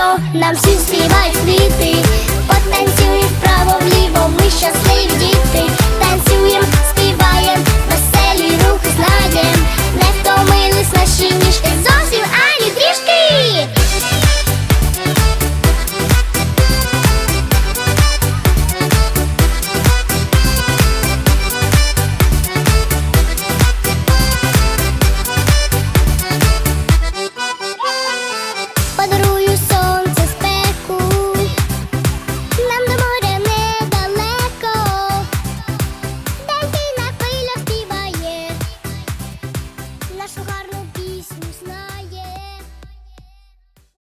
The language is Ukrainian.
Літо, нам всім співають квіти